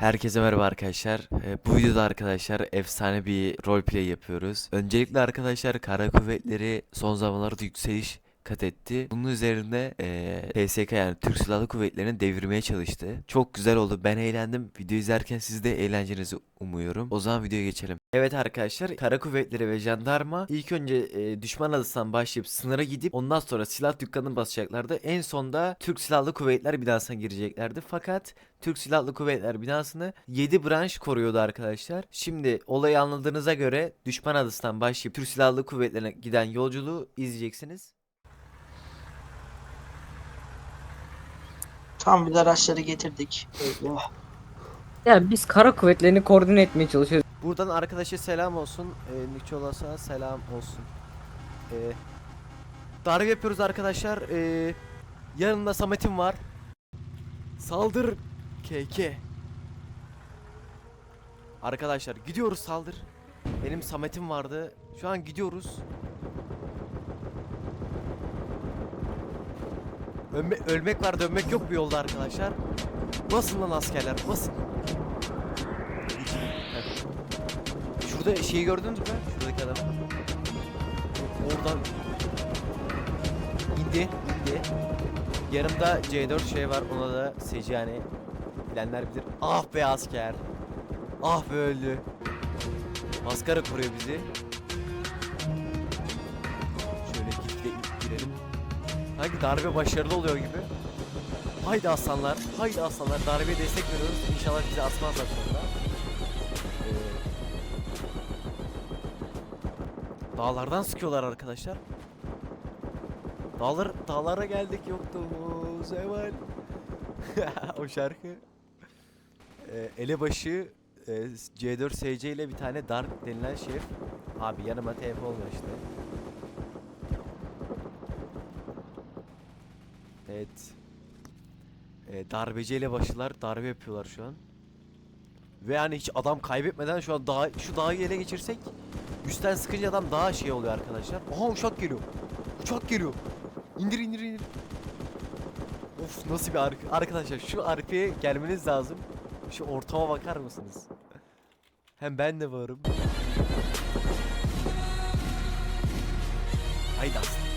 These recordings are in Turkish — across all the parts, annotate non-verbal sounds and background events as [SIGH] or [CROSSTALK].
Herkese merhaba arkadaşlar. Ee, bu videoda arkadaşlar efsane bir roleplay yapıyoruz. Öncelikle arkadaşlar kara kuvvetleri son zamanlarda yükseliş kat etti. Bunun üzerine eee TSK yani Türk Silahlı Kuvvetleri'ni devirmeye çalıştı. Çok güzel oldu. Ben eğlendim. Video izlerken siz de eğlencenizi umuyorum. O zaman videoya geçelim. Evet arkadaşlar kara kuvvetleri ve jandarma ilk önce e, düşman adasından başlayıp sınıra gidip ondan sonra silah dükkanını basacaklardı. En sonda Türk Silahlı Kuvvetler binasına gireceklerdi. Fakat Türk Silahlı Kuvvetler binasını 7 branş koruyordu arkadaşlar. Şimdi olayı anladığınıza göre düşman adasından başlayıp Türk Silahlı Kuvvetleri'ne giden yolculuğu izleyeceksiniz. Tam bir de araçları getirdik. Böyle. Ya biz kara kuvvetlerini koordine etmeye çalışıyoruz. Buradan arkadaşa selam olsun. Ee, Nikolas'a selam olsun. Ee, darbe yapıyoruz arkadaşlar. Ee, yanımda Samet'im var. Saldır KK. Arkadaşlar gidiyoruz saldır. Benim Samet'im vardı. Şu an gidiyoruz. Ölme, ölmek var dönmek yok bu yolda arkadaşlar. Basın lan askerler basın. Şurada şeyi gördünüz mü? Şuradaki adam. Oradan indi, indi. Yanımda C4 şey var. Ona da Secani bilenler bilir. Ah be asker. Ah be öldü. Maskara koruyor bizi. Sanki darbe başarılı oluyor gibi. Haydi aslanlar, haydi aslanlar. Darbeye destek veriyoruz. İnşallah bizi asmazlar sonra. Ee, Dağlardan sıkıyorlar arkadaşlar. Dağlar, dağlara geldik yoktuğumuz hemen. [LAUGHS] o şarkı. Ee, elebaşı e, C4 SC ile bir tane Dark denilen şef. Abi yanıma TP olmuyor işte. Evet. E, darbeci elebaşılar darbe yapıyorlar şu an. Ve yani hiç adam kaybetmeden şu an dağ, şu dağı ele geçirsek üstten sıkınca adam daha şey oluyor arkadaşlar. Aha uçak geliyor. Uçak geliyor. İndir indir indir. Of nasıl bir ark arkadaşlar şu arkaya gelmeniz lazım. Şu ortama bakar mısınız? Hem ben de varım. Haydi aslan.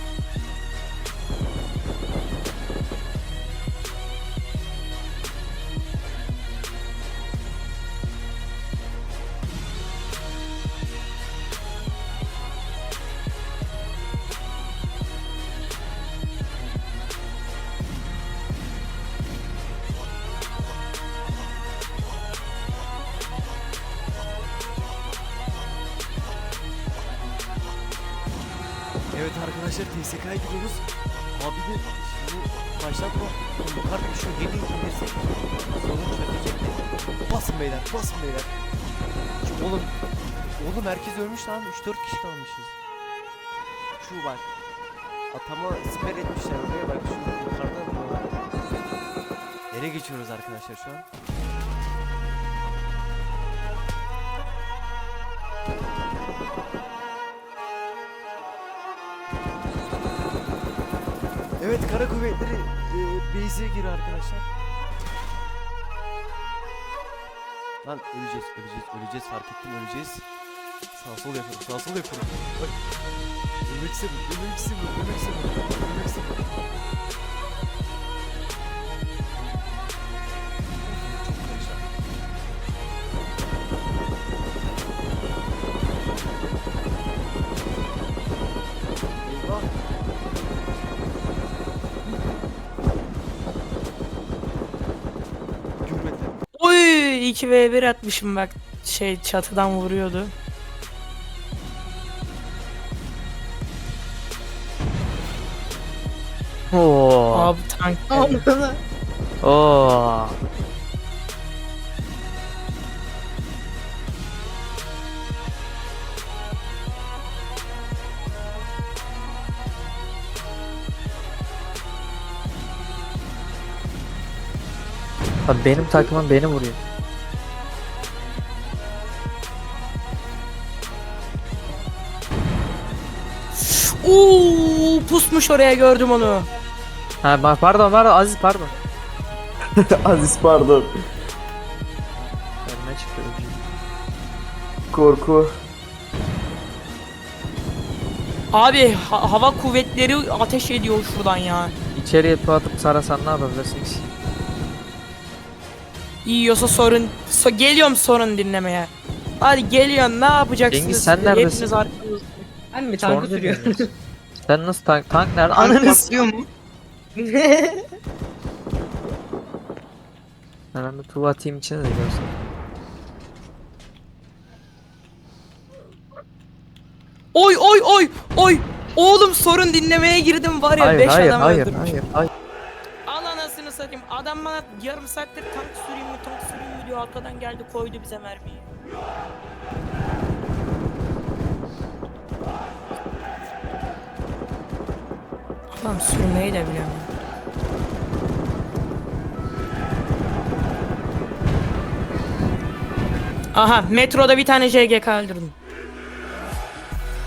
Arkadaşlar TSK'ya gidiyoruz. Abi de şimdi başlatma. Yukarı şu yeni indirsek sorun çözecekti. Basın beyler, basın beyler. Oğlum, oğlum herkes ölmüş lan. 3-4 kişi kalmışız. Şu bak. Atama siper etmişler oraya bak şu yukarıda mı? Ele geçiyoruz arkadaşlar şu an. Evet kara kuvvetleri e, base'e giriyor arkadaşlar. Lan öleceğiz, öleceğiz, öleceğiz fark ettim öleceğiz. Sağ sol yapıyorum, sağ sol yapıyorum. Bak. Ölmek istemiyorum, ölmek istemiyorum, ölmek istemiyorum, ölmek istemiyorum. Oy 2v1 atmışım bak şey çatıdan vuruyordu. Oo. Abi tank. Oo. Abi benim takımım beni vuruyor. Oo pusmuş oraya gördüm onu. Ha bak pardon pardon Aziz pardon. [LAUGHS] Aziz pardon. ne çıkıyor? Korku. Abi ha- hava kuvvetleri ateş ediyor şuradan ya. İçeriye tu atıp sarasan ne yapabilirsiniz? Yiyorsa sorun. So geliyorum sorun dinlemeye. Hadi geliyorum ne yapacaksınız? Cengiz, sen neredesin? Hepiniz. Ben mi tankı sürüyorum? Sen nasıl tank, tank nerede? Ananı s- patlıyor mu? [LAUGHS] Ben bir tu atayım içine de görsün. Oy oy oy oy. Oğlum sorun dinlemeye girdim var ya 5 Hayır hayır adam hayır öldürmüş. hayır hayır. Al anasını satayım. Adam bana yarım saattir tank süreyim mi tank süreyim mi diyor. Arkadan geldi koydu bize mermiyi. Adam sürmeyi de biliyor. Aha metroda bir tane JGK öldürdüm.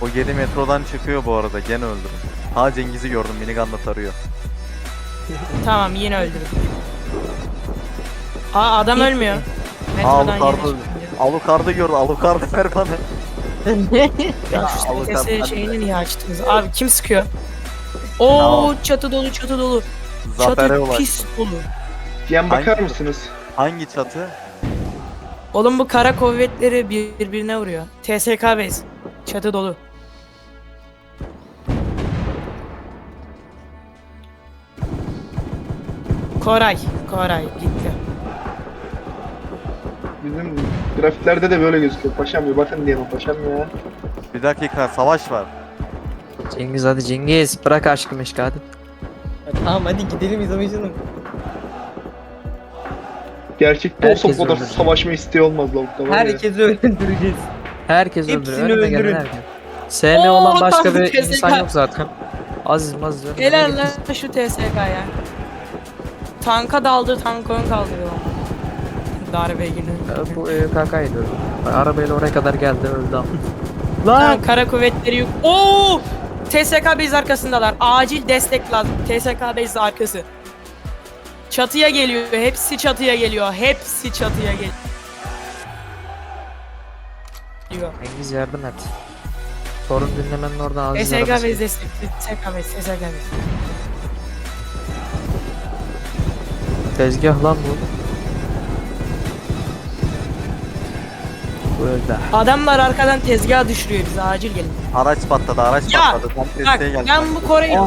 O geri metrodan çıkıyor bu arada. Gene öldüm. Ha Cengiz'i gördüm. Minigun'la tarıyor. Tamam yine öldürdüm. Aa adam ölmüyor. Metrodan yeni Alucard'ı çıktı. Alucard'ı gördü. Alucard'ı [LAUGHS] ver bana. Ya şu Alucard sesi hadi şeyini be. niye açtınız? Abi kim sıkıyor? Oo çatı dolu çatı dolu. Zafer'e çatı pis dolu. Yan bakar Hangi- mısınız? Hangi çatı? Oğlum bu kara kuvvetleri birbirine vuruyor. TSK base. Çatı dolu. Koray. Koray gitti. Bizim grafiklerde de böyle gözüküyor. Paşam bir bakın diye paşam ya. Bir dakika savaş var. Cengiz hadi Cengiz bırak aşkım meşgul hadi. tamam hadi gidelim izlemeyeceğim. Gerçekte olsa Herkes bu kadar savaşma isteği olmaz lavukta var ya. Herkesi öldüreceğiz. Herkes Hepsini. Önüne gelen öldürün. herkes. SM Oo, olan başka bir TSK. insan yok zaten. Aziz maziz. Helal gelen- lan şu TSK ya. Tanka daldı tank ön kaldırıyor. Darbe günü. Ee, Bu EKK'ydı. Arabayla oraya kadar geldi öldü ama. Lan kara kuvvetleri yük. Oo! TSK base arkasındalar. Acil destek lazım. TSK base arkası. Çatıya geliyor. Hepsi çatıya geliyor. Hepsi çatıya geliyor. Cengiz yardım et. Sorun dinlemenin oradan Aziz TSK base destek. TSK base. TSK base. Tezgah lan bu. Öldü. Adamlar arkadan tezgah düşürüyor bize. Acil gelin. Araç patladı. Araç Ya, patladı. Tam Bak geldi. ben bu Koray'ı...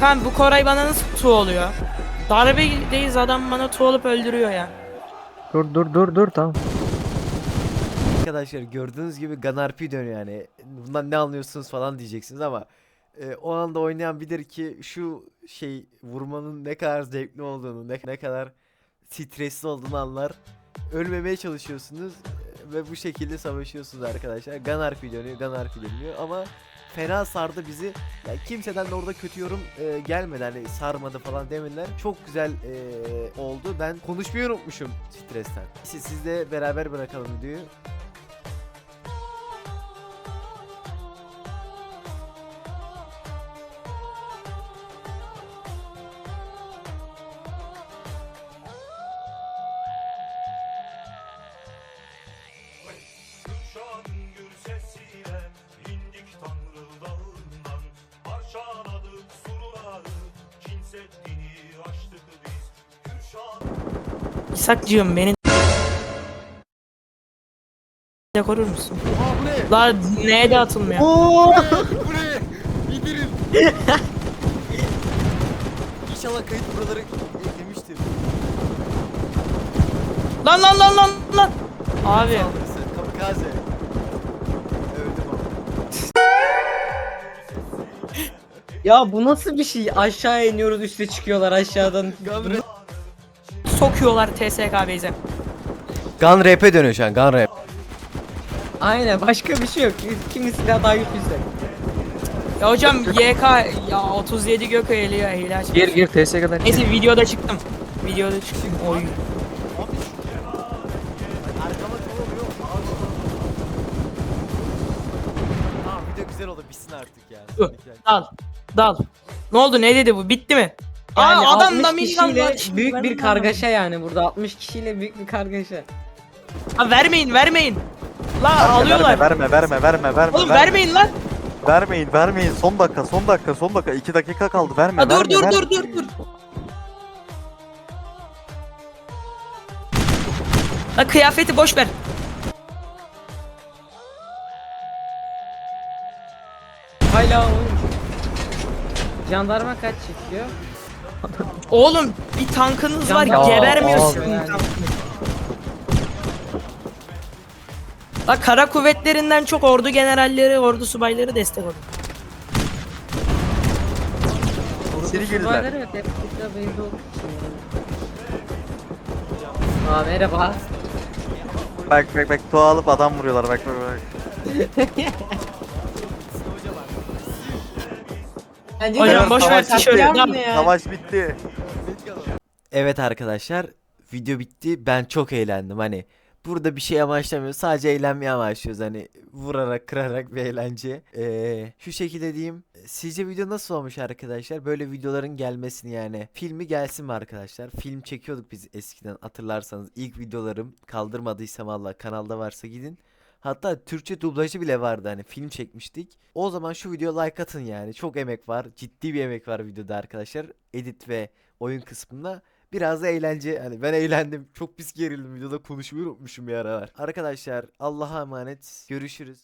Kan bu Koray bana nasıl tu oluyor? Darbedeyiz adam bana tu olup öldürüyor ya. Dur dur dur dur tamam. Arkadaşlar gördüğünüz gibi Gun RP dönüyor yani. Bundan ne anlıyorsunuz falan diyeceksiniz ama e, o anda oynayan bilir ki şu şey vurmanın ne kadar zevkli olduğunu, ne, ne kadar stresli olduğunu anlar. Ölmemeye çalışıyorsunuz e, ve bu şekilde savaşıyorsunuz arkadaşlar. Gun RP dönüyor, Gun RP dönüyor ama fena sardı bizi. Ya kimseden de orada kötü yorum e, gelmedi hani sarmadı falan demediler. Çok güzel e, oldu. Ben konuşmayı unutmuşum stresten. Siz, siz de beraber bırakalım videoyu. İshakcığım beni de korur musun? Oha bu ne? La neye de atılmıyor. Oo! bu ne? İndirin. İnşallah kayıt buraları eklemiştir. Lan lan lan lan lan. Abi Saldırısı, kamikaze. Öldüm. Ya bu nasıl bir şey? Aşağı iniyoruz üste çıkıyorlar aşağıdan. Rap. Sokuyorlar TSK base'e. Gun rap'e dönüyor şu an Gun rap. Aynen başka bir şey yok. Kimisi daha daha güçlüyse. Ya hocam YK ya 37 gök eğiliyor hile açmış. Gir gir TSK'dan Neyse videoda çıktım. Videoda çıktım. Oy. Tamam video güzel oldu bitsin artık ya. Dur. Dal. Dal. Ne oldu ne dedi bu? Bitti mi? Yani Aa adam 60 da milyon kişiyle var. Büyük bir kargaşa yani burada 60 kişiyle büyük bir kargaşa. Ha vermeyin vermeyin. La Verme, alıyorlar. Verme verme verme verme. Oğlum verme. vermeyin lan. Vermeyin vermeyin. Son dakika son dakika son dakika. 2 dakika kaldı. Verme Ha, dur verme. dur verme. dur dur dur. La kıyafeti boş ver. Hala oğlum. Jandarma kaç çekiyor? Oğlum bir tankınız var Jandarma- gebermiyorsun. La kara kuvvetlerinden çok ordu generalleri, ordu subayları destek oluyor. İçeri girdiler. Subaylar evet hep burada belli olduğu için yani. Aa merhaba. Bak bak bak tuğ alıp adam vuruyorlar bak bak bak. [LAUGHS] Bence Hocam de boş ver savaş ya? Savaş bitti. Evet arkadaşlar video bitti. Ben çok eğlendim. Hani burada bir şey amaçlamıyoruz. Sadece eğlenmeye amaçlıyoruz. Hani vurarak kırarak bir eğlence. Ee, şu şekilde diyeyim. Sizce video nasıl olmuş arkadaşlar? Böyle videoların gelmesini yani. Filmi gelsin mi arkadaşlar? Film çekiyorduk biz eskiden hatırlarsanız. ilk videolarım kaldırmadıysam Allah kanalda varsa gidin. Hatta Türkçe dublajı bile vardı hani film çekmiştik. O zaman şu video like atın yani. Çok emek var. Ciddi bir emek var videoda arkadaşlar. Edit ve oyun kısmında. Biraz da eğlence. Hani ben eğlendim. Çok pis gerildim. Videoda konuşmayı unutmuşum bir aralar. Arkadaşlar Allah'a emanet. Görüşürüz.